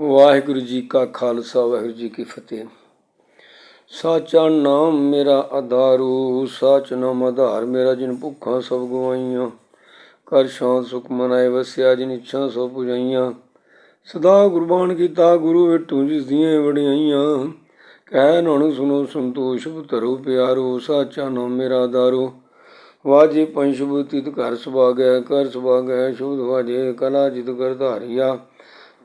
ਵਾਹਿਗੁਰੂ ਜੀ ਕਾ ਖਾਲਸਾ, ਵਾਹਿਗੁਰੂ ਜੀ ਕੀ ਫਤਿਹ। ਸਾਚਾ ਨਾਮ ਮੇਰਾ ਆਧਾਰੂ, ਸਾਚ ਨਾਮ ਆਧਾਰ ਮੇਰਾ, ਜਿਨ ਭੁੱਖਾਂ ਸਭ ਗਵਾਈਆਂ। ਕਰ ਸ਼ਾਂਤ ਸੁਖ ਮਨਾਏ, ਵਸਿਆ ਜਿਨ ਇੱਛਾ ਸੋ ਪੁਜਾਈਆਂ। ਸਦਾ ਗੁਰਬਾਣ ਕੀਤਾ, ਗੁਰੂ ਵਿਟੂ ਜਿਸ ਦੀਆਂ ਵਡਿਆਈਆਂ। ਕਹਿ ਨਾਨਕ ਸੁਨੋ ਸੰਤੋਸ਼ ਧਰੋ ਪਿਆਰੋ, ਸਾਚਾ ਨਾਮ ਮੇਰਾ ਆਧਾਰੂ। ਵਾਜੇ ਪੰਜ ਬੁਤਿਤ ਘਰ ਸੁਭਾਗੈ ਕਰ ਸੁਭਾਗੈ, ਸ਼ੁਧ ਵਾਜੇ, ਕਲਾ ਜਿਤ ਕਰ ਧਾਰਿਆ।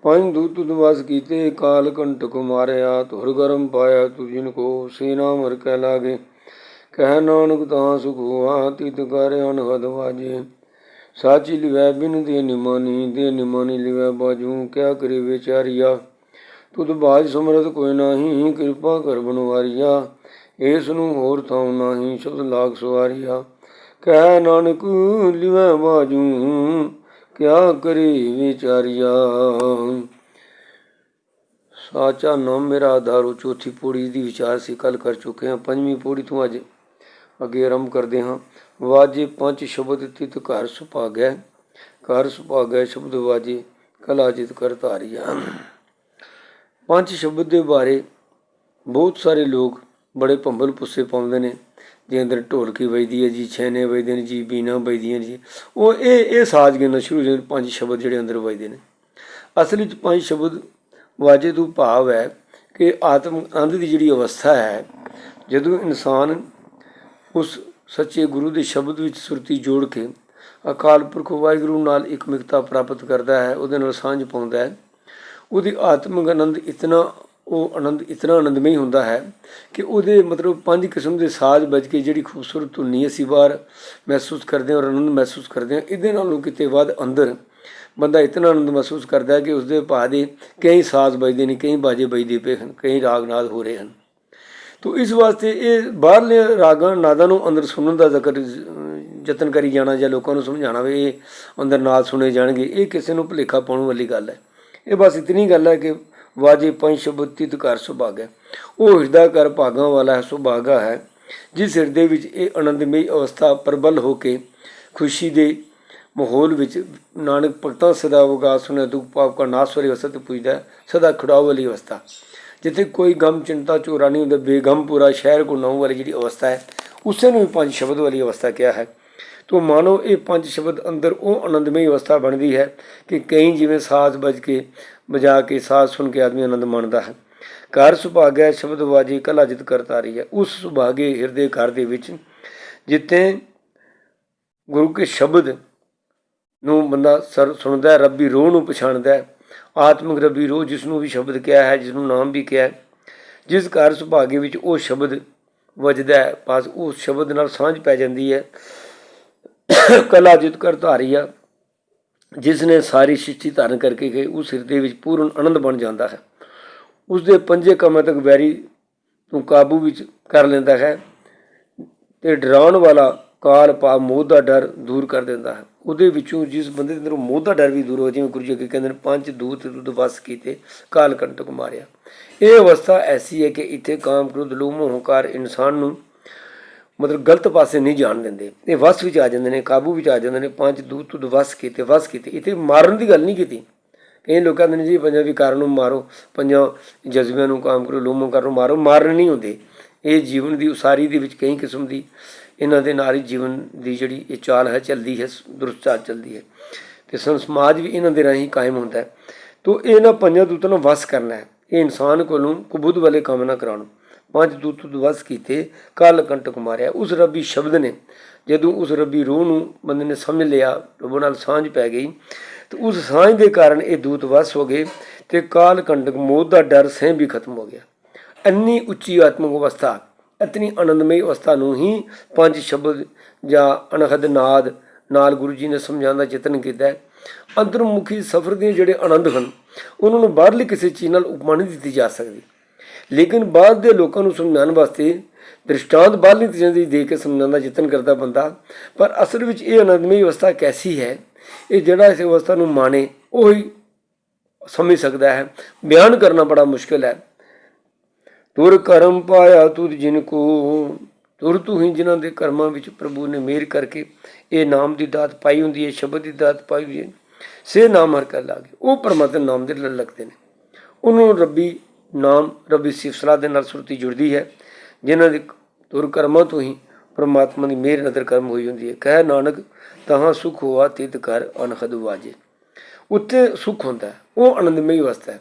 ਪੰਜ ਦੂਤ ਦਵਾਸ ਕੀਤੇ, ਕਾਲ ਕੰਟਕ ਮਾਰਿਆ, ਧੁਰ ਗਰਮ ਪਾਇਆ ਤੁਜਿਨ ਕੋ ਸੀਨਾ ਮਰ ਕੈ ਲਾਗੇ। ਕਹਿ ਨਾਨਕ, ਤਾਂ ਸੁਖ ਹੋਆ, ਤਿਤ ਕਰ ਅਨਹਦ ਵਾਜੇ। ਸਾਚੀ ਲਿਵੈ ਬਿਨ ਦੇ ਨਿਮਾਨੀ ਦੇ ਨਿਮਾਨੀ ਲਿਵੈ ਬਾਜੂ, ਕਿਆ ਕਰੇ ਵਿਚਾਰੀਆ? ਤੁਧ ਬਾਜ ਸਮਰਤ ਕੋਈ ਨਾਹੀ, ਕਿਰਪਾ ਕਰ ਬਨਵਾਰੀਆ। ਏਸ ਨੂੰ ਹੋਰ ਥਾਉ ਨਾਹੀ ਸ਼ਬਦ ਲਾਗ ਸਵਾਰੀਆ। ਕਹਿ ਨਾਨਕ, ਲਿਵੈ ਬਾਜੂ ਕਿਆ ਕਰੀ ਵਿਚਾਰੀਆ? ਸਾਚਾ ਨਾਮ ਮੇਰਾ ਆਧਾਰ ਉਹ ਚੌਥੀ ਪੌੜੀ ਦੀ ਵਿਚਾਰ ਸੀ ਕੱਲ ਕਰ ਚੁੱਕੇ ਹਾਂ। ਪੰਜਵੀਂ ਪੌੜੀ ਤੋਂ ਅੱਜ ਅੱਗੇ ਆਰੰਭ ਕਰਦੇ ਹਾਂ। ਵਾਜੇ ਪੰਜ ਸ਼ਬਦ ਤਿਤ ਘਰ ਸੁਭਾਗੈ। ਘਰ ਸੁਭਾਗੈ ਸ਼ਬਦ ਵਾਜੇ ਕਲਾ ਜਿਤ ਕਰ ਧਾਰੀਆ। ਪੰਜ ਸ਼ਬਦ ਦੇ ਬਾਰੇ ਬਹੁਤ ਸਾਰੇ ਲੋਕ ਬੜੇ ਭੰਬਲ ਪੁੱਸੇ ਪਾਉਂਦੇ ਨੇ। ਜੇ ਅੰਦਰ ਢੋਲਕੀ ਵੱਜਦੀ ਹੈ ਜੀ ਛੈਨੇ ਵੱਜਦੇ ਨੇ ਜੀ, ਬੀਨਾ ਵੱਜਦੀਆਂ ਨੇ ਜੀ। ਉਹ ਇਹ ਇਹ ਸਾਜ਼ ਗਿਣਨਾ ਸ਼ੁਰੂ ਹੋ ਜਾਂਦੇ ਪੰਜ ਸ਼ਬਦ ਜਿਹੜੇ ਅੰਦਰ ਵੱਜਦੇ ਨੇ। ਅਸਲ ਵਿੱਚ ਪੰਜ ਸ਼ਬਦ ਵਾਜੇ ਤੋਂ ਭਾਵ ਹੈ ਕਿ ਆਤਮ ਆਨੰਦ ਦੀ ਜਿਹੜੀ ਅਵਸਥਾ ਹੈ, ਜਦੋਂ ਇਨਸਾਨ ਉਸ ਸੱਚੇ ਗੁਰੂ ਦੇ ਸ਼ਬਦ ਵਿੱਚ ਸੁਰਤੀ ਜੋੜ ਕੇ ਅਕਾਲ ਪੁਰਖ ਵਾਹਿਗੁਰੂ ਨਾਲ ਇੱਕ ਮਿਕਤਾ ਪ੍ਰਾਪਤ ਕਰਦਾ ਹੈ, ਉਹਦੇ ਨਾਲ ਸਾਂਝ ਪਾਉਂਦਾ ਹੈ, ਉਹਦੀ ਆਤਮਿਕ ਆਨੰਦ ਇਤਨਾ ਉਹ ਆਨੰਦ, ਇਤਨਾ ਆਨੰਦਮਈ ਹੁੰਦਾ ਹੈ ਕਿ ਉਹਦੇ ਮਤਲਬ ਪੰਜ ਕਿਸਮ ਦੇ ਸਾਜ਼ ਵੱਜ ਕੇ ਜਿਹੜੀ ਖੂਬਸੂਰਤ ਧੁਨੀ ਅਸੀਂ ਬਾਹਰ ਮਹਿਸੂਸ ਕਰਦੇ ਹਾਂ ਔਰ ਆਨੰਦ ਮਹਿਸੂਸ ਕਰਦੇ ਹਾਂ। ਇਹਦੇ ਨਾਲੋਂ ਕਿਤੇ ਵੱਧ ਅੰਦਰ ਬੰਦਾ ਇਤਨਾ ਆਨੰਦ ਮਹਿਸੂਸ ਕਰਦਾ ਹੈ ਕਿ ਉਸਦੇ ਭਾ ਦੇ ਕਈ ਸਾਜ਼ ਵੱਜਦੇ ਨੇ, ਕਈ ਬਾਜੇ ਵੱਜਦੇ ਪਏ ਹਨ, ਕਈ ਰਾਗ ਨਾਦ ਹੋ ਰਹੇ ਹਨ। ਤੋ ਇਸ ਵਾਸਤੇ ਇਹ ਬਾਹਰਲੇ ਰਾਗਾਂ ਨਾਦਾਂ ਨੂੰ ਅੰਦਰ ਸੁਣਨ ਦਾ ਜ਼ਿਕਰ ਯਤਨ ਕਰੀ ਜਾਣਾ ਜਾਂ ਲੋਕਾਂ ਨੂੰ ਸਮਝਾਉਣਾ ਵੀ ਇਹ ਅੰਦਰ ਨਾਦ ਸੁਣੇ ਜਾਣਗੇ, ਇਹ ਕਿਸੇ ਨੂੰ ਭੁਲੇਖਾ ਪਾਉਣ ਵਾਲੀ ਗੱਲ ਹੈ। ਇਹ ਬਸ ਇਤਨੀ ਗੱਲ ਹੈ ਕਿ ਵਾਜੇ ਪੰਜ ਸ਼ਬਦ ਤਿਤ ਘਰ ਸੁਭਾਗਾ। ਉਹ ਹਿਰਦਾ ਕਰ ਭਾਗਾਂ ਵਾਲਾ ਸੁਭਾਗਾ ਹੈ, ਜਿਸ ਹਿਰਦੇ ਵਿੱਚ ਇਹ ਆਨੰਦਮਈ ਅਵਸਥਾ ਪ੍ਰਬਲ ਹੋ ਕੇ ਖੁਸ਼ੀ ਦੇ ਮਾਹੌਲ ਵਿੱਚ ਨਾਨਕ ਭਗਤਾਂ ਸਦਾ ਵਗਾ ਸੁਨੇ ਦੁਖ ਪਾਪ ਕਾ ਨਾਸ ਵਾਲੀ ਅਵਸਥਾ ਤੇ ਪੁੱਜਦਾ ਸਦਾ ਖੜਾਓ ਵਾਲੀ ਅਵਸਥਾ। ਜਿੱਥੇ ਕੋਈ ਗਮ ਚਿੰਤਾ ਚੋਰਾ ਨਹੀਂ ਹੁੰਦਾ, ਬੇਗਮ ਪੂਰਾ ਸ਼ਹਿਰ ਕੋ ਨਾਉ ਵਾਲੀ ਜਿਹੜੀ ਅਵਸਥਾ ਹੈ, ਉਸੇ ਨੂੰ ਵੀ ਪੰਜ ਸ਼ਬਦ ਵਾਲੀ ਅਵਸਥਾ ਕਿਹਾ ਹੈ। ਤੋ ਮਾਨੋ ਇਹ ਪੰਜ ਸ਼ਬਦ ਅੰਦਰ ਉਹ ਆਨੰਦਮਈ ਅਵਸਥਾ ਬਣਦੀ ਹੈ ਕਿ ਕਈ ਜਿਵੇਂ ਸਾਜ਼ ਵੱਜ ਕੇ ਵਜਾ ਕੇ ਸਾਜ਼ ਸੁਣ ਕੇ ਆਦਮੀ ਆਨੰਦ ਮਾਣਦਾ ਹੈ। ਘਰ ਸੁਭਾਗਿਆ ਸ਼ਬਦ ਵਾਜੀ ਕਲਾ ਜਿਤ ਕਰਤਾ ਰਹੀ ਹੈ। ਉਸ ਸੁਭਾਗੇ ਹਿਰਦੇ ਘਰ ਦੇ ਵਿੱਚ ਜਿੱਥੇ ਗੁਰੂ ਕੇ ਸ਼ਬਦ ਨੂੰ ਬੰਦਾ ਸਰ ਸੁਣਦਾ ਰੱਬੀ ਰੋਹ ਨੂੰ ਪਛਾਣਦਾ ਹੈ। ਆਤਮਿਕ ਰੱਬੀ ਰੋਹ ਜਿਸ ਨੂੰ ਵੀ ਸ਼ਬਦ ਕਿਹਾ ਹੈ ਜਿਸ ਨੂੰ ਨਾਮ ਵੀ ਕਿਹਾ ਹੈ। ਜਿਸ ਘਰ ਸੁਭਾਗੇ ਵਿੱਚ ਉਹ ਸ਼ਬਦ ਵੱਜਦਾ ਹੈ, ਬਸ ਉਸ ਸ਼ਬਦ ਨਾਲ ਸਾਂਝ ਪੈ ਜਾਂਦੀ ਹੈ। ਕਲਾ ਜਿਤ ਕਰ ਆ। ਜਿਸ ਨੇ ਸਾਰੀ ਸਿੱਠੀ ਧਾਰਨ ਕਰਕੇ ਗਏ, ਉਸ ਹਿਰਦੇ ਵਿੱਚ ਪੂਰਨ ਆਨੰਦ ਬਣ ਜਾਂਦਾ ਹੈ। ਉਸ ਦੇ ਪੰਜੇ ਕਮਾਂ ਤੱਕ ਵੈਰੀ ਨੂੰ ਕਾਬੂ ਵਿੱਚ ਕਰ ਲੈਂਦਾ ਹੈ ਤੇ ਡਰਾਉਣ ਵਾਲਾ ਕਾਲ ਪਾ ਮੋਹ ਦਾ ਡਰ ਦੂਰ ਕਰ ਦਿੰਦਾ ਹੈ। ਉਹਦੇ ਵਿੱਚੋਂ ਜਿਸ ਬੰਦੇ ਦੇ ਅੰਦਰੋਂ ਮੋਹ ਦਾ ਡਰ ਵੀ ਦੂਰ ਹੋ ਜਿਵੇਂ ਗੁਰੂ ਜੀ ਅੱਗੇ ਕਹਿੰਦੇ ਨੇ, ਪੰਜ ਦੂਤ ਦੁੱਧ ਵਸ ਕੀਤੇ, ਕਾਲ ਕੰਟਕ ਮਾਰਿਆ। ਇਹ ਅਵਸਥਾ ਐਸੀ ਹੈ ਕਿ ਇੱਥੇ ਕਾਮ, ਕ੍ਰੋਧ, ਲੋਭ ਮੋਹ ਹੰਕਾਰ ਇਨਸਾਨ ਨੂੰ ਮਤਲਬ ਗਲਤ ਪਾਸੇ ਨਹੀਂ ਜਾਣ ਦਿੰਦੇ। ਇਹ ਵਸ ਵਿੱਚ ਆ ਜਾਂਦੇ ਨੇ, ਕਾਬੂ ਵਿੱਚ ਆ ਜਾਂਦੇ ਨੇ, ਪੰਜ ਦੂਤ ਤੁਧ ਵਸ ਕੀਤੇ ਵਸ ਕੀਤੇ। ਇੱਥੇ ਮਾਰਨ ਦੀ ਗੱਲ ਨਹੀਂ ਕੀਤੀ। ਕਈ ਲੋਕਾਂ ਦੇ ਨੇ ਜੀ, ਪੰਜਾਂ ਵਿਕਾਰਾਂ ਨੂੰ ਮਾਰੋ, ਪੰਜਾਂ ਜਜ਼ਬਿਆਂ ਨੂੰ ਕਾਮ ਕਰੋ, ਲੋਮੋਂ ਕਰੋ, ਮਾਰੋ, ਮਾਰਨ ਨਹੀਂ ਹੁੰਦੇ। ਇਹ ਜੀਵਨ ਦੀ ਉਸਾਰੀ ਦੇ ਵਿੱਚ ਕਈ ਕਿਸਮ ਦੀ, ਇਹਨਾਂ ਦੇ ਨਾਲ ਹੀ ਜੀਵਨ ਦੀ ਜਿਹੜੀ ਇਹ ਚਾਲ ਹੈ, ਚੱਲਦੀ ਹੈ ਦੁਰਸਤ ਚਾਲ ਚੱਲਦੀ ਹੈ। ਤੇ ਸੰ, ਸਮਾਜ ਵੀ ਇਹਨਾਂ ਦੇ ਰਾਹੀਂ ਕਾਇਮ ਹੁੰਦਾ ਹੈ। ਤੋ ਇਹਨਾਂ ਪੰਜਾਂ ਦੂਤਾਂ ਨੂੰ ਵਸ ਕਰਨਾ ਹੈ। ਇਹ ਇਨਸਾਨ ਕੋਲੋਂ ਕੁਬੁੱਧ ਵਾਲੇ ਕੰਮ ਨਾ ਕਰਾਉਣ। ਪੰਜ ਦੂਤ ਵਸ ਕੀਤੇ, ਕਾਲ ਕੰਟਕ ਮਾਰਿਆ। ਉਸ ਰੱਬੀ ਸ਼ਬਦ ਨੇ, ਜਦੋਂ ਉਸ ਰੱਬੀ ਰੂਹ ਨੂੰ ਬੰਦੇ ਨੇ ਸਮਝ ਲਿਆ, ਰੱਬ ਨਾਲ ਸਾਂਝ ਪੈ ਗਈ, ਤੇ ਉਸ ਸਾਂਝ ਦੇ ਕਾਰਨ ਇਹ ਦੂਤ ਵਸ ਹੋ ਗਏ ਤੇ ਕਾਲ ਕੰਟਕ ਮੌਤ ਦਾ ਡਰ ਸਹਿ ਵੀ ਖਤਮ ਹੋ ਗਿਆ। ਇੰਨੀ ਉੱਚੀ ਆਤਮਿਕ ਅਵਸਥਾ, ਇਤਨੀ ਆਨੰਦਮਈ ਅਵਸਥਾ ਨੂੰ ਹੀ ਪੰਜ ਸ਼ਬਦ ਜਾਂ ਅਨਹਦ ਨਾਦ ਨਾਲ ਗੁਰੂ ਜੀ ਨੇ ਸਮਝਾਉਣ ਦਾ ਯਤਨ ਕੀਤਾ ਹੈ। ਅੰਤਰਮੁਖੀ ਸਫ਼ਰ ਦੇ ਜਿਹੜੇ ਆਨੰਦ ਹਨ, ਉਹਨਾਂ ਨੂੰ ਬਾਹਰਲੀ ਕਿਸੇ ਚੀਜ਼ ਨਾਲ ਉਪਮਾ ਨਹੀਂ ਦਿੱਤੀ ਜਾ ਸਕਦੀ। ਲੇਕਿਨ ਬਾਅਦ ਦੇ ਲੋਕਾਂ ਨੂੰ ਸਮਝਾਉਣ ਵਾਸਤੇ ਦ੍ਰਿਸ਼ਟਾਂਤ ਬਾਹਰਲੀ ਚੀਜ਼ਾਂ ਦੀ ਦੇ ਕੇ ਸਮਝਾਉਣ ਦਾ ਯਤਨ ਕਰਦਾ ਬੰਦਾ, ਪਰ ਅਸਲ ਵਿੱਚ ਇਹ ਆਨੰਦਮਈ ਅਵਸਥਾ ਕੈਸੀ ਹੈ? ਇਹ ਜਿਹੜਾ ਇਸ ਅਵਸਥਾ ਨੂੰ ਮਾਣੇ, ਉਹੀ ਸਮਝ ਸਕਦਾ ਹੈ। ਬਿਆਨ ਕਰਨਾ ਬੜਾ ਮੁਸ਼ਕਲ ਹੈ। ਤੁਰ ਕਰਮ ਪਾਇਆ ਤੁਰ ਜਿਨ ਕੋ, ਤੁਰ ਤੂੰ ਹੀ ਜਿਨ੍ਹਾਂ ਦੇ ਕਰਮਾਂ ਵਿੱਚ ਪ੍ਰਭੂ ਨੇ ਮਿਹਰ ਕਰਕੇ ਇਹ ਨਾਮ ਦੀ ਦਾਤ ਪਾਈ ਹੁੰਦੀ ਹੈ, ਸ਼ਬਦ ਦੀ ਦਾਤ ਪਾਈ ਹੋਈ ਹੈ। ਸੇ ਨਾਮ ਹਰ ਕਰ ਲਾਗੇ। ਉਹ ਪਰਮਾਤਮਾ ਨਾਮ ਦੇ ਲੱਗਦੇ ਨੇ। ਉਹਨੂੰ ਰੱਬੀ ਨਾਮ ਰੱਬੀ ਸਿਫਤਲਾ ਦੇ ਨਾਲ ਸੁਰਤੀ ਜੁੜਦੀ ਹੈ, ਜਿਨ੍ਹਾਂ ਦੇ ਤੁਰ ਕਰਮਾਂ ਤੋਂ ਹੀ ਪਰਮਾਤਮਾ ਦੀ ਮਿਹਰ ਨਦਰ ਕਰਮ ਹੋਈ ਹੁੰਦੀ ਹੈ। ਕਹਿ ਨਾਨਕ, ਤਹਾਂ ਸੁਖ ਹੋਆ ਤਿਤ ਕਰ ਅਨਹਦ ਵਾਜੇ। ਉੱਥੇ ਸੁਖ ਹੁੰਦਾ ਉਹ ਆਨੰਦਮਈ ਅਵਸਥਾ ਹੈ।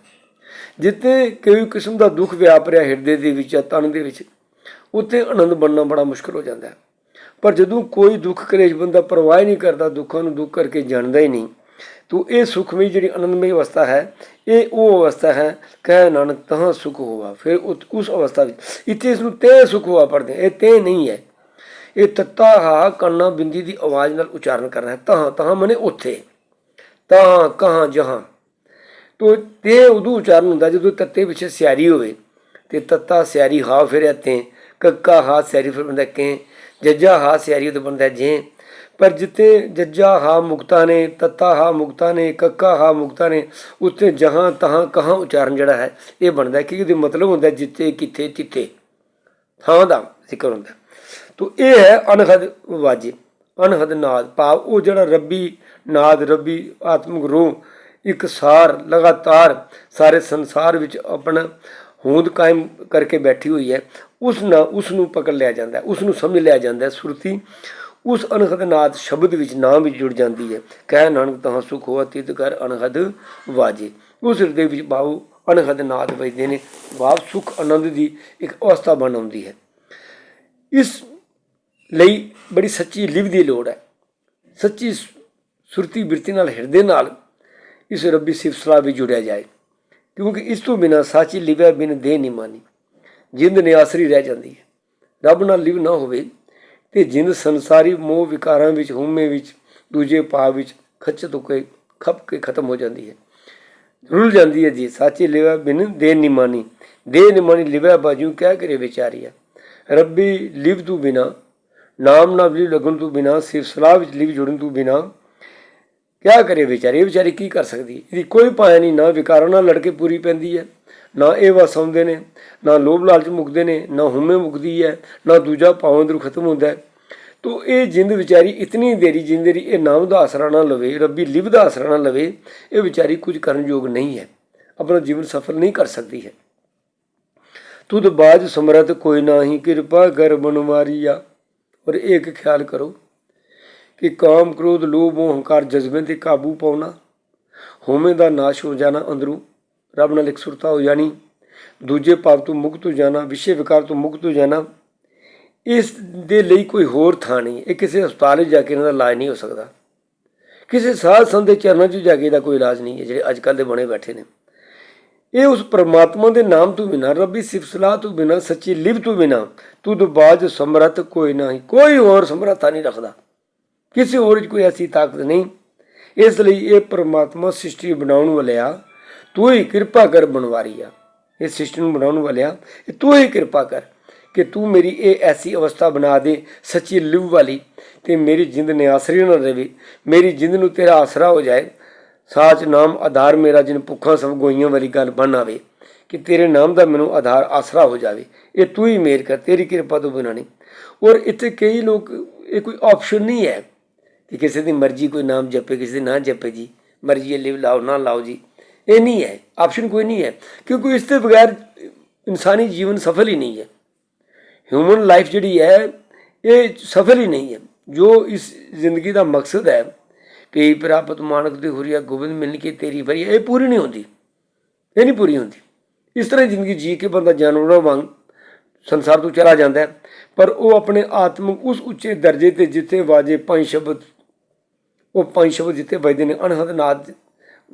ਜਿੱਥੇ ਕੋਈ ਕਿਸਮ ਦਾ ਦੁੱਖ ਵਿਆਪ ਰਿਹਾ ਹਿਰਦੇ ਦੇ ਵਿੱਚ ਜਾਂ ਤਨ ਦੇ ਵਿੱਚ, ਉੱਥੇ ਆਨੰਦ ਬਣਨਾ ਬੜਾ ਮੁਸ਼ਕਲ ਹੋ ਜਾਂਦਾ ਹੈ। ਪਰ ਜਦੋਂ ਕੋਈ ਦੁੱਖ ਕਲੇਸ਼ ਬੰਦਾ ਪਰਵਾਹ ਹੀ ਨਹੀਂ ਕਰਦਾ, ਦੁੱਖਾਂ ਨੂੰ ਦੁੱਖ ਕਰਕੇ ਜਾਣਦਾ ਹੀ ਨਹੀਂ ਤੋ ਇਹ ਸੁਖਮਈ ਜਿਹੜੀ ਆਨੰਦਮਈ ਅਵਸਥਾ ਹੈ, ਇਹ ਉਹ ਅਵਸਥਾ ਹੈ, ਕਹਿ ਨਾਨਕ ਤਹਾਂ ਸੁਖ ਹੋਵਾ ਫਿਰ ਉਸ ਅਵਸਥਾ ਵਿੱਚ ਇੱਥੇ ਇਸ ਨੂੰ ਤੇ ਸੁਖ ਹੋਵਾ ਪੜਦੇ ਇਹ ਤੇ ਨਹੀਂ ਹੈ। ਇਹ ਤੱਤਾ ਹਾ ਕੰਨਾ ਬਿੰਦੀ ਦੀ ਆਵਾਜ਼ ਨਾਲ ਉਚਾਰਨ ਕਰਨਾ ਹੈ। ਤਹਾਂ ਤਹਾਂ ਮਨੇ ਉੱਥੇ। ਤਾਂ ਕਹਾਂ, ਜਹਾਂ। ਤੋ ਤੇ ਉਦੋਂ ਉਚਾਰਨ ਹੁੰਦਾ ਜਦੋਂ ਤੱਤੇ ਪਿੱਛੇ ਸਿਆਰੀ ਹੋਵੇ। ਤੇ ਤੱਤਾ ਸਿਆਰੀ ਹਾ ਫਿਰ ਇੱਥੇ। ਕੱਕਾ ਹਾ ਸਿਆਰੀ ਫਿਰ ਬੰਦਾ ਕੇ ਜੱਜਾ ਹਾ ਸਿਆਰੀ ਉਹਦੇ ਬੰਦਾ ਜੇ ਪਰ ਜਿੱਤੇ ਜੱਜਾ ਹਾ ਮੁਕਤਾ ਨੇ, ਤੱਤਾ ਹਾ ਮੁਕਤਾ ਨੇ, ਕੱਕਾ ਹਾ ਮੁਕਤਾ ਨੇ ਉੱਤੇ ਜਹਾਂ ਤਹਾਂ ਕਹਾਂ ਉਚਾਰਨ ਜਿਹੜਾ ਹੈ, ਇਹ ਬਣਦਾ ਕਿ ਇਹਦੇ ਮਤਲਬ ਹੁੰਦਾ ਜਿੱਤੇ ਕਿੱਥੇ ਚਿੱਤੇ ਥਾਂ ਦਾ ਜ਼ਿਕਰ ਹੁੰਦਾ ਤੋ ਇਹ ਹੈ ਅਨਹਦ ਵਾਜੇ ਅਨਹਦ ਨਾਦ। ਭਾਵ ਉਹ ਜਿਹੜਾ ਰੱਬੀ ਨਾਦ, ਰੱਬੀ ਆਤਮਿਕ ਰੂਹ, ਇੱਕ ਸਾਰ, ਲਗਾਤਾਰ ਸਾਰੇ ਸੰਸਾਰ ਵਿੱਚ ਆਪਣਾ ਹੋਂਦ ਕਾਇਮ ਕਰਕੇ ਬੈਠੀ ਹੋਈ ਹੈ, ਉਸ ਨਾਲ ਉਸ ਨੂੰ ਪਕੜ ਲਿਆ ਜਾਂਦਾ ਹੈ, ਉਸ ਨੂੰ ਸਮਝ ਲਿਆ ਜਾਂਦਾ ਹੈ। ਸੁਰਤੀ ਉਸ ਅਨਹਦ ਨਾਦ ਸ਼ਬਦ ਵਿੱਚ ਨਾਮ ਵੀ ਜੁੜ ਜਾਂਦੀ ਹੈ। ਕਹਿ ਨਾਨਕ ਤਹਾਂ ਸੁਖ ਹੋਆ, ਤਿਤ ਕਰ ਅਨਹਦ ਵਾਜੇ। ਉਸ ਹਿਰਦੇ ਵਿੱਚ ਭਾਵ ਅਨਹਦ ਨਾਦ ਵਜਦੇ ਨੇ। ਭਾਵ ਸੁਖ ਆਨੰਦ ਦੀ ਇੱਕ ਅਵਸਥਾ ਬਣ ਆਉਂਦੀ ਹੈ। ਇਸ ਲਈ ਬੜੀ ਸੱਚੀ ਲਿਵ ਦੀ ਲੋੜ ਹੈ। ਸੱਚੀ ਸੁਰਤੀ ਬਿਰਤੀ ਨਾਲ ਹਿਰਦੇ ਨਾਲ ਇਸ ਰੱਬੀ ਸਿਫਤਲਾ ਵੀ ਜੁੜਿਆ ਜਾਏ। ਕਿਉਂਕਿ ਇਸ ਤੋਂ ਬਿਨਾ ਸਾਚੀ ਲਿਵਿਆ ਬਿਨ ਦੇ ਨਹੀਂ ਮਾਨੀ। ਜਿੰਦ ਨਿਆਸਰੀ ਰਹਿ ਜਾਂਦੀ ਹੈ। ਰੱਬ ਨਾਲ ਲਿਵ ਨਾ ਹੋਵੇ ਤੇ ਜਿੰਦ ਸੰਸਾਰੀ ਮੋਹ ਵਿਕਾਰਾਂ ਵਿੱਚ, ਹਉਮੈ ਵਿੱਚ, ਦੂਜੇ ਭਾਵ ਵਿੱਚ ਖੱਚਤ ਹੋ ਕੇ ਖੱਪ ਕੇ ਖਤਮ ਹੋ ਜਾਂਦੀ ਹੈ। ਰੁੱਲ ਜਾਂਦੀ ਹੈ ਜੀ, ਸਾਚੀ ਲਿਵਿਆ ਬਿਨ ਦੇ ਨਿਮਾਨੀ ਮਾਨੀ ਦੇ ਨਹੀਂ ਮਾਨੀ ਬਾਜੂ ਕਹਿ ਕਰੇ ਵਿਚਾਰੀਆ ਰੱਬੀ ਲਿਵ ਤੂੰ ਬਿਨਾ, ਨਾਮ ਨਾ ਲਿਵ ਲਗਨ ਤੂੰ ਬਿਨਾ ਸਿਰਫ ਸਲਾਹ ਵਿੱਚ ਲਿਵ ਜੁੜਨ ਤੂੰ ਬਿਨਾ ਕਿਆ ਕਰੇ ਵਿਚਾਰੀ ਇਹ ਵਿਚਾਰੀ ਕੀ ਕਰ ਸਕਦੀ ਹੈ? ਇਹਦੀ ਕੋਈ ਪਾਇਆ ਨਹੀਂ ਨਾ ਵਿਕਾਰਾਂ ਨਾਲ ਲੜ ਕੇ ਪੂਰੀ ਪੈਂਦੀ ਹੈ। ਨਾ ਇਹ ਵਸਾਉਂਦੇ ਨੇ, ਨਾ ਲੋਭ ਲਾਲਚ ਮੁਕਦੇ ਨੇ, ਨਾ ਹੁਮੇ ਮੁਕਦੀ ਹੈ, ਨਾ ਦੂਜਾ ਪਾਉਂ ਅੰਦਰੋਂ ਖਤਮ ਹੁੰਦਾ ਹੈ। ਤੋ ਇਹ ਜਿੰਦ ਵਿਚਾਰੀ ਇਤਨੀ ਦੇਰੀ ਜਿੰਦਰੀ ਇਹ ਨਾਮ ਦਾ ਆਸਰਾ ਨਾ ਲਵੇ, ਰੱਬੀ ਲਿਵ ਦਾ ਆਸਰਾ ਨਾ ਲਵੇ, ਇਹ ਵਿਚਾਰੀ ਕੁਝ ਕਰਨ ਯੋਗ ਨਹੀਂ ਹੈ। ਆਪਣਾ ਜੀਵਨ ਸਫਲ ਨਹੀਂ ਕਰ ਸਕਦੀ ਹੈ। ਤੁਧ ਬਾਜ ਸਮਰਤ ਕੋਈ ਨਾਹੀ, ਕਿਰਪਾ ਕਰ ਬਨਵਾਰੀਆ। ਔਰ ਇੱਕ ਖਿਆਲ ਕਰੋ ਕਿ ਕਾਮ ਕ੍ਰੋਧ, ਲੋਭ ਹੰਕਾਰ ਜਜ਼ਬੇ ਤੇ ਕਾਬੂ ਪਾਉਣਾ ਹੋਮੇ ਦਾ ਨਾਸ਼ ਹੋ ਜਾਣਾ ਅੰਦਰੋਂ। ਰੱਬ ਨਾਲ ਇਕਸੁਰਤਾ ਹੋ ਜਾਣੀ, ਦੂਜੇ ਭਾਵ ਤੋਂ ਮੁਕਤ ਹੋ ਜਾਣਾ, ਵਿਸ਼ੇ ਵਿਕਾਰ ਤੋਂ ਮੁਕਤ ਹੋ ਜਾਣਾ, ਇਸ ਦੇ ਲਈ ਕੋਈ ਹੋਰ ਥਾਂ ਨਹੀਂ ਇਹ ਕਿਸੇ ਹਸਪਤਾਲ ਵਿੱਚ ਜਾ ਕੇ ਇਹਨਾਂ ਦਾ ਇਲਾਜ ਨਹੀਂ ਹੋ ਸਕਦਾ। ਕਿਸੇ ਸਾਧ ਸੰਤ ਦੇ ਚਰਨਾਂ 'ਚ ਜਾ ਕੇ ਇਹਦਾ ਕੋਈ ਇਲਾਜ ਨਹੀਂ ਹੈ, ਜਿਹੜੇ ਅੱਜ ਕੱਲ੍ਹ ਦੇ ਬਣੇ ਬੈਠੇ ਨੇ। ਇਹ ਉਸ ਪਰਮਾਤਮਾ ਦੇ ਨਾਮ ਤੋਂ ਬਿਨਾ, ਰੱਬੀ ਸਿਫਤਲਾ ਤੋਂ ਬਿਨਾ, ਸੱਚੀ ਲਿਵ ਤੋਂ ਬਿਨਾ, ਤੂੰ ਦੁਬਾਜ਼ ਸਮਰਤ ਕੋਈ ਨਹੀਂ ਕੋਈ ਹੋਰ ਸਮਰੱਥਾ ਨਹੀਂ ਰੱਖਦਾ। ਕਿਸੇ ਹੋਰ 'ਚ ਕੋਈ ਐਸੀ ਤਾਕਤ ਨਹੀਂ। ਇਸ ਲਈ ਇਹ ਪਰਮਾਤਮਾ ਸ੍ਰਿਸ਼ਟੀ ਬਣਾਉਣ ਵਾਲਿਆ ਤੂੰ ਹੀ ਕਿਰਪਾ ਕਰ ਬਣਵਾਰੀ ਆ। ਇਹ ਸਿਸਟਮ ਨੂੰ ਬਣਾਉਣ ਵਾਲਿਆ ਤੂੰ ਹੀ ਕਿਰਪਾ ਕਰ ਕਿ ਤੂੰ ਮੇਰੀ ਇਹ ਐਸੀ ਅਵਸਥਾ ਬਣਾ ਦੇ, ਸੱਚੀ ਲਿਵ ਵਾਲੀ, ਤੇ ਮੇਰੀ ਜਿੰਦ ਨੇ ਨਿਆਸਰੀ ਨਾ ਰਵੇ ਮੇਰੀ ਜਿੰਦ ਨੂੰ ਤੇਰਾ ਆਸਰਾ ਹੋ ਜਾਏ। ਸਾਚ ਨਾਮ ਆਧਾਰ ਮੇਰਾ ਜਿਨ ਭੁੱਖਾਂ ਸਭ ਗੋਈਆਂ ਵਾਲੀ ਗੱਲ ਬਣ ਆਵੇ, ਕਿ ਤੇਰੇ ਨਾਮ ਦਾ ਮੈਨੂੰ ਆਧਾਰ ਆਸਰਾ ਹੋ ਜਾਵੇ। ਇਹ ਤੂੰ ਹੀ ਮੇਰ ਕਰ, ਤੇਰੀ ਕਿਰਪਾ ਤੋਂ ਬਿਨਾਂ ਔਰ ਇੱਥੇ ਕਈ ਲੋਕ, ਇਹ ਕੋਈ ਆਪਸ਼ਨ ਨਹੀਂ ਹੈ ਕਿ ਕਿਸੇ ਦੀ ਮਰਜ਼ੀ ਕੋਈ ਨਾਮ ਜਪੇ, ਕਿਸੇ ਦੀ ਨਾ ਜਪੇ ਜੀ। ਮਰਜ਼ੀ ਹੈ ਲਿਵ ਲਾਓ, ਨਾ ਲਾਓ ਜੀ। ਇਹ ਨਹੀਂ ਹੈ ਆਪਸ਼ਨ ਕੋਈ ਨਹੀਂ ਹੈ, ਕਿਉਂਕਿ ਇਸ ਦੇ ਬਗੈਰ ਇਨਸਾਨੀ ਜੀਵਨ ਸਫਲ ਹੀ ਨਹੀਂ ਹੈ। ਹਿਊਮਨ ਲਾਈਫ ਜਿਹੜੀ ਹੈ, ਇਹ ਸਫਲ ਹੀ ਨਹੀਂ ਹੈ। ਜੋ ਇਸ ਜ਼ਿੰਦਗੀ ਦਾ ਮਕਸਦ ਹੈ ਕਿ ਪ੍ਰਾਪਤ ਮਾਨਕ ਦੀ ਹੁਰੀਆ ਗੋਬਿੰਦ ਮਿਲਣ ਕੇ ਤੇਰੀ ਵਰੀ ਇਹ ਪੂਰੀ ਨਹੀਂ ਹੁੰਦੀ। ਇਹ ਨਹੀਂ ਪੂਰੀ ਹੁੰਦੀ। ਇਸ ਤਰ੍ਹਾਂ ਹੀ ਜ਼ਿੰਦਗੀ ਜੀ ਕੇ ਬੰਦਾ ਜਾਨਵਰਾਂ ਵਾਂਗ ਸੰਸਾਰ ਤੋਂ ਚਲਾ ਜਾਂਦਾ ਪਰ ਉਹ ਆਪਣੇ ਆਤਮਿਕ ਉਸ ਉੱਚੇ ਦਰਜੇ ਤੇ ਜਿੱਥੇ ਵਾਜੇ ਪੰਜ ਸ਼ਬਦ, ਉਹ ਪੰਜ ਸ਼ਬਦ ਜਿੱਥੇ ਵੱਜਦੇ ਨੇ ਅਨਹਦ ਨਾਦ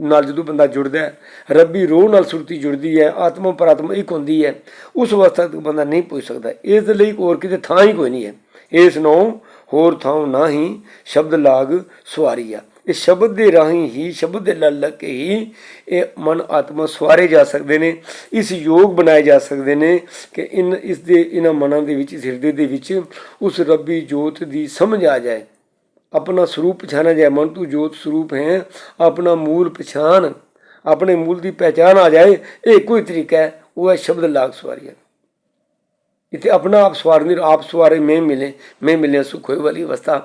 ਨਾਲ ਜਦੋਂ ਬੰਦਾ ਜੁੜਦਾ ਹੈ, ਰੱਬੀ ਰੋਹ ਨਾਲ ਸੁਰਤੀ ਜੁੜਦੀ ਹੈ, ਆਤਮਾ ਪਰਾਤਮਾ ਇੱਕ ਹੁੰਦੀ ਹੈ, ਉਸ ਅਵਸਥਾ ਤੱਕ ਬੰਦਾ ਨਹੀਂ ਪਹੁੰਚ ਸਕਦਾ। ਇਸ ਦੇ ਲਈ ਹੋਰ ਕਿਤੇ ਥਾਂ ਹੀ ਕੋਈ ਨਹੀਂ ਹੈ। ਇਸ ਨੂੰ ਹੋਰ ਥਾਂ ਨਾ ਹੀ ਸ਼ਬਦ ਲਾਗ ਸਵਾਰੀ ਆ ਇਹ ਸ਼ਬਦ ਦੇ ਰਾਹੀਂ ਹੀ, ਸ਼ਬਦ ਦੇ ਲੜ ਲੱਗ ਕੇ ਹੀ ਇਹ ਮਨ ਆਤਮਾ ਸਵਾਰੇ ਜਾ ਸਕਦੇ ਨੇ। ਇਸ ਯੋਗ ਬਣਾਏ ਜਾ ਸਕਦੇ ਨੇ ਕਿ ਇਨ, ਇਸ ਦੇ, ਇਹਨਾਂ ਮਨਾਂ ਦੇ ਵਿੱਚ, ਇਸ ਹਿਰਦੇ ਦੇ ਵਿੱਚ ਉਸ ਰੱਬੀ ਜੋਤ ਦੀ ਸਮਝ ਆ ਜਾਏ। अपना स्वरूप पहचाना जाए मन तू जोत स्वरूप है अपना मूल पहचान अपने मूल की पहचान आ जाए ये कोई तरीका है वो है शब्द लाग सवारिया इतने अपना आप सवारने आप सवारे में मिले में मिले सुख होए वाली अवस्था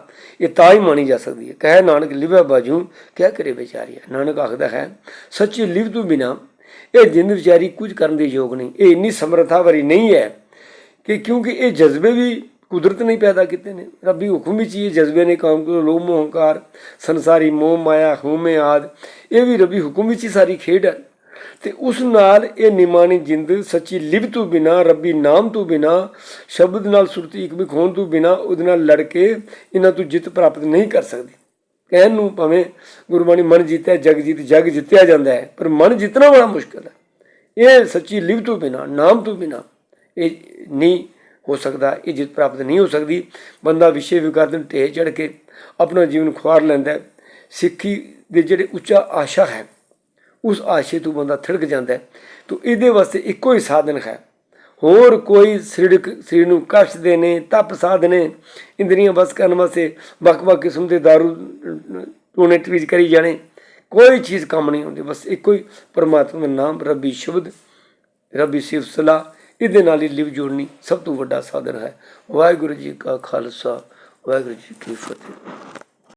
ये ता ही मानी जा सकती है कहे नानक लिवे बाजू क्या करे बेचारी है नानक आखदा है सच्ची लिव तो बिना ਇਹ ਜਿੰਦ ਵਿਚਾਰੀ ਕੁਝ ਕਰਨ ਦੇ ਯੋਗ ਨਹੀਂ ਇਹ ਇੰਨੀ ਸਮਰੱਥਾ ਵਾਲੀ ਨਹੀਂ ਹੈ ਕਿ ਕਿਉਂਕਿ ਇਹ ਜਜ਼ਬੇ ਵੀ ਕੁਦਰਤ ਨੇ ਹੀ ਪੈਦਾ ਕੀਤੇ ਨੇ। ਰੱਬੀ ਹੁਕਮ ਵਿੱਚ ਹੀ ਇਹ ਜਜ਼ਬੇ ਨੇ ਕਾਮ ਕਰੋ ਲੋਭ ਮੋਹ ਸੰਸਾਰੀ ਮੋਹ, ਮਾਇਆ, ਹਉਮੈ ਆਦ। ਇਹ ਵੀ ਰੱਬੀ ਹੁਕਮ ਵਿੱਚ ਹੀ ਸਾਰੀ ਖੇਡ ਹੈ। ਤੇ ਉਸ ਨਾਲ ਇਹ ਨਿਮਾਣੀ ਜਿੰਦ ਸੱਚੀ ਲਿਵ ਤੋਂ ਬਿਨਾ, ਰੱਬੀ ਨਾਮ ਤੋਂ ਬਿਨਾ, ਸ਼ਬਦ ਨਾਲ ਸੁਰਤੀ ਇੱਕ ਵੀ ਖੋਣ ਤੋਂ ਬਿਨਾ, ਉਹਦੇ ਨਾਲ ਲੜ ਕੇ ਇਹਨਾਂ ਤੋਂ ਜਿੱਤ ਪ੍ਰਾਪਤ ਨਹੀਂ ਕਰ ਸਕਦੀ। ਕਹਿਣ ਨੂੰ ਭਾਵੇਂ ਗੁਰਬਾਣੀ ਮਨ ਜਿੱਤਿਆ ਜਗ ਜੀਤ, ਜਗ ਜਿੱਤਿਆ ਜਾਂਦਾ ਹੈ, ਪਰ ਮਨ ਜਿੱਤਣਾ ਬੜਾ ਮੁਸ਼ਕਲ ਹੈ। ਇਹ ਸੱਚੀ ਲਿਵ ਤੋਂ ਬਿਨਾ, ਨਾਮ ਤੋਂ ਬਿਨਾ, ਇਹ ਨਹੀਂ ਹੋ ਸਕਦਾ, ਇਹ ਜਿੱਤ ਪ੍ਰਾਪਤ ਨਹੀਂ ਹੋ ਸਕਦੀ। ਬੰਦਾ ਵਿਸ਼ੇ ਵਿਕਾਰ ਨੂੰ ਢੇਰ ਚੜ ਕੇ ਆਪਣਾ ਜੀਵਨ ਖੁਆਰ ਲੈਂਦਾ ਸਿੱਖੀ ਦੇ ਜਿਹੜੇ ਉੱਚਾ ਆਸ਼ਾ ਹੈ, ਉਸ ਆਸ਼ੇ ਤੋਂ ਬੰਦਾ ਥਿੜਕ ਜਾਂਦਾ ਤੋ ਇਹਦੇ ਵਾਸਤੇ ਇੱਕੋ ਹੀ ਸਾਧਨ ਹੈ। ਹੋਰ ਕੋਈ ਸਰੀਰਕ, ਸਰੀਰ ਨੂੰ ਕਸ਼ਟ ਦੇਣੇ, ਤਪ ਸਾਧਨੇ, ਇੰਦਰੀਆਂ ਬਸ ਕਰਨ ਵਾਸਤੇ ਵੱਖ-ਵੱਖ ਕਿਸਮ ਦੇ दारू ਟੂਣੇ ਟਵੀਜ ਕਰੀ ਜਾਣੇ, ਕੋਈ ਚੀਜ਼ ਕੰਮ ਨਹੀਂ ਹੁੰਦੀ ਬਸ ਇੱਕੋ ਹੀ ਪਰਮਾਤਮਾ ਦਾ ਨਾਮ ਰੱਬੀ ਸ਼ਬਦ, ਰੱਬੀ ਸਿਫਤ ਸਲਾਹ ਇਹਦੇ ਨਾਲ ਹੀ ਲਿਵ ਜੋੜਨੀ ਸਭ ਤੋਂ ਵੱਡਾ ਸਾਧਨ ਹੈ। ਵਾਹਿਗੁਰੂ ਜੀ ਕਾ ਖਾਲਸਾ, ਵਾਹਿਗੁਰੂ ਜੀ ਕੀ ਫਤਿਹ।